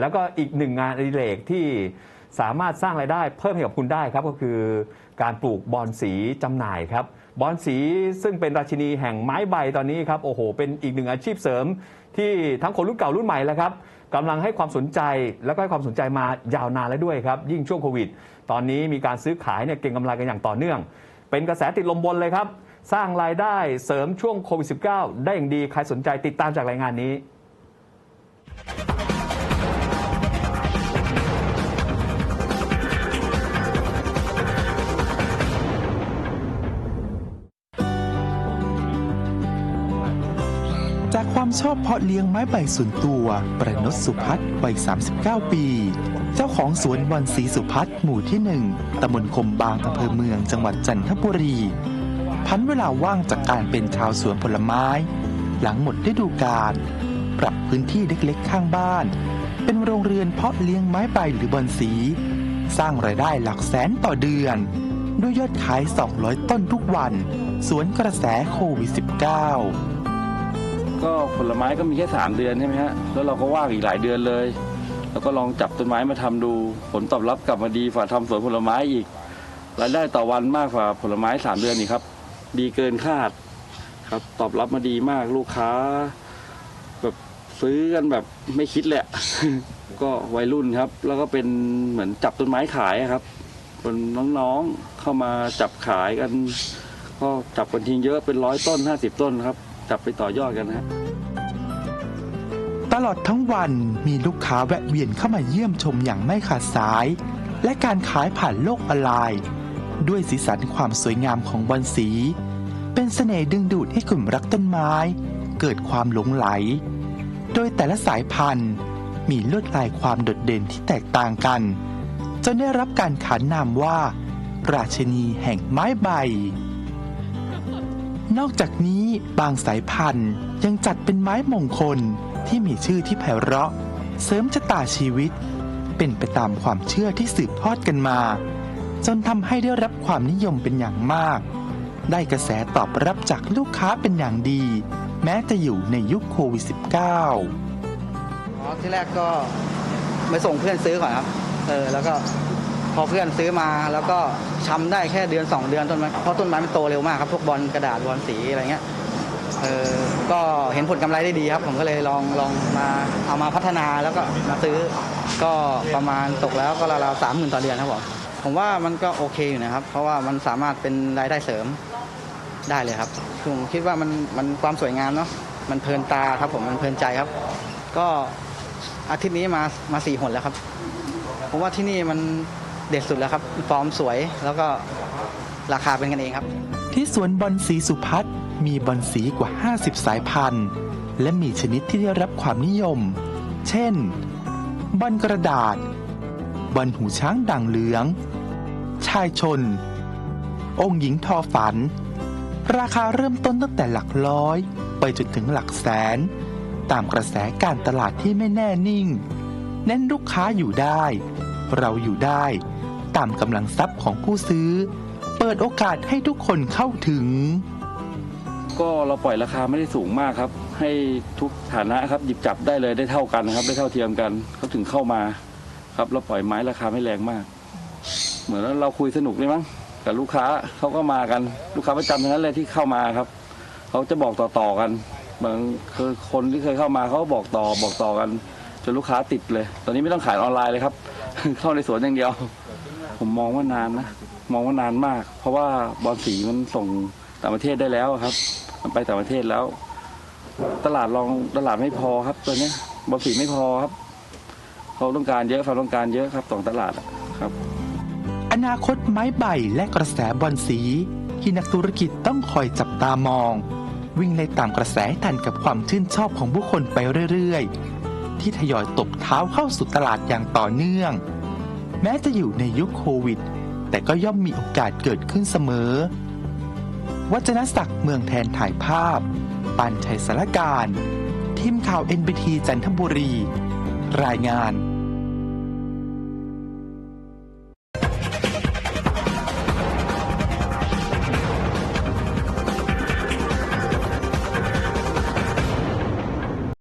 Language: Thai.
แล้วก็อีกหนึ่งงานอดิเรกที่สามารถสร้างรายได้เพิ่มให้กับคุณได้ครับก็คือการปลูกบอนสีจำหน่ายครับบอนสีซึ่งเป็นราชินีแห่งไม้ใบตอนนี้ครับโอ้โห เป็นอีกหนึ่งอาชีพเสริม ที่ทั้งคนรุ่นเก่ารุ่นใหม่แล้วครับกำลังให้ความสนใจแล้วก็ให้ความสนใจมายาวนานแล้วด้วยครับ ยิ่งช่วงโควิด ตอนนี้มีการซื้อขายเนี่ยเก่งกำไรกันอย่างต่อเนื่อง เป็นกระแสติดลมบนเลยครับ สร้างรายได้เสริมช่วงโควิด -19 ได้อย่างดีใครสนใจติดตามจากรายงานนี้ จากความชอบเพาะเลี้ยงไม้ใบส่วนตัว ประนศสุพัฒน์วัย 39 ปี เจ้าของสวนบอนสีสุพัฒน์หมู่ที่หนึ่งตำบลคมบางอำเภอเมืองจังหวัดจันทบุรี พันเวลาว่างจากการเป็นชาวสวนผลไม้ หลังหมดฤดูกาลปรับพื้นที่เล็กๆ ข้างบ้าน เป็นโรงเรือนเพาะเลี้ยงไม้ใบหรือบอนสี สร้างรายได้หลักแสนต่อเดือน ด้วยยอดขาย 200 ต้นทุกวัน สวนกระแสโควิด -19 ก็ผลไม้ก็มีแค่สามเดือนใช่ไหมฮะแล้วเราก็ว่างอีกหลายเดือนเลย แล้วก็ลองจับต้นไม้มาทำดู ผลตอบรับกลับมาดีฝ่าทำสวนผลไม้อีกรายได้ต่อวันมากกว่าผลไม้สามเดือนอีกครับ ดีเกินคาดครับ ตอบรับมาดีมากลูกค้า แบบซื้อกันแบบไม่คิดเละ ก็วัยรุ่นครับ แล้วก็เป็นเหมือนจับต้นไม้ขายครับเป็นน้องๆเข้ามาจับขายกัน ก็จับกันทิ้งเยอะเป็นร้อยต้นห้าสิบต้นครับ จับไปต่อยอดกันนะฮะตลอดทั้งวันมีลูกค้าแวะเวียนเข้ามาเยี่ยมชมอย่างไม่ขาดสาย และการขายผ่านโลกออนไลน์ ด้วยสีสันความสวยงามของบอนสี เป็นเสน่ห์ดึงดูดให้กลุ่มรักต้นไม้ เกิดความหลงไหล โดยแต่ละสายพันธุ์มีลวดลายความโดดเด่นที่แตกต่างกัน จนได้รับการขานนามว่า ราชินีแห่งไม้ใบ นอกจากนี้บางสายพันธุ์ยังจัดเป็นไม้มงคลที่มีชื่อที่ไพเราะ เสริมชะตาชีวิต เป็นไปตามความเชื่อที่สืบทอดกันมา จนทำให้ได้รับความนิยมเป็นอย่างมาก ได้กระแสตอบรับจากลูกค้าเป็นอย่างดี แม้จะอยู่ในยุคโควิด -19 อ๋อที่แรกก็ไปส่งเพื่อนซื้อก่อนครับ เออ แล้วก็ พอเพื่อนซื้อมาแล้วก็ชำได้แค่เดือน 2 เดือนต้นไม้เพราะต้นไม้มันโตเร็วมากครับพวกบอลกระดาษบอลสีอะไรเงี้ยเออก็เห็นผลกำไรได้ดีครับ ผมก็เลยลองลองมาเอามาพัฒนาแล้วก็มาซื้อก็ประมาณตกแล้วก็ราวๆสามหมื่นต่อเดือนครับผมผมว่ามันก็โอเคอยู่นะครับ เพราะว่ามันสามารถเป็นรายได้เสริมได้เลยครับผมคิดว่ามันมันความสวยงามเนาะมันเพลินตาครับผมมันเพลินใจครับ ก็อาทิตย์นี้มามาสี่หนแล้วครับ ผมว่าที่นี่มัน เด็ดสุดแล้วครับฟอร์มสวยแล้วก็ราคาเป็นกันเองครับ ที่สวนบอนสีสุพัฒน์มีบอนสีกว่า 50 สายพันธุ์ และมีชนิดที่ได้รับความนิยม เช่น บอนกระดาษ บอนหูช้างด่างเหลือง ชายชน องค์หญิงทอฝัน ราคาเริ่มต้นตั้งแต่หลักร้อย ไปจนถึงหลักแสน ตามกระแสการตลาดที่ไม่แน่นิ่ง เน้นลูกค้าอยู่ได้ เราอยู่ได้ ตามกำลังทรัพย์ของผู้ซื้อ เปิดโอกาสให้ทุกคนเข้าถึง ก็เราปล่อยราคาไม่ได้สูงมากครับ ให้ทุกฐานะครับหยิบจับได้เลยได้เท่ากันครับได้เท่าเทียมกันเขาถึงเข้ามาครับ เราปล่อยไม้ราคาไม่แรงมาก เหมือนเราคุยสนุกเลยมั้งกับลูกค้าเขาก็มากันลูกค้าประจำทั้งนั้นเลยที่เข้ามาครับเขาจะบอกต่อๆกันบางคือคนที่เคยเข้ามาเขาบอกต่อบอกต่อกันจนลูกค้าติดเลย ตอนนี้ไม่ต้องขายออนไลน์เลยครับ เข้าในสวนอย่างเดียว ผมมองว่านานนะมองว่านานมาก เพราะว่าบอลสีมันส่งต่างประเทศได้แล้วครับ มันไปต่างประเทศแล้ว ตลาดรองตลาดไม่พอครับตอนนี้บอลสีไม่พอครับเขาต้องการเยอะความต้องการเยอะครับต่องตลาดครับ อนาคตไม้ใบและกระแสบอลสีที่นักธุรกิจต้องคอยจับตามอง วิ่งไล่ตามกระแสให้ทันกับความชื่นชอบของผู้คนไปเรื่อย ที่ทยอยตบเท้าเข้าสู่ตลาดอย่างต่อเนื่อง แม้จะอยู่ในยุคโควิด แต่ก็ย่อมมีโอกาสเกิดขึ้นเสมอ วัจนศักดิ์เมืองแทนถ่ายภาพ ปันชัยสารการ ทีมข่าว NBT จันทบุรี รายงาน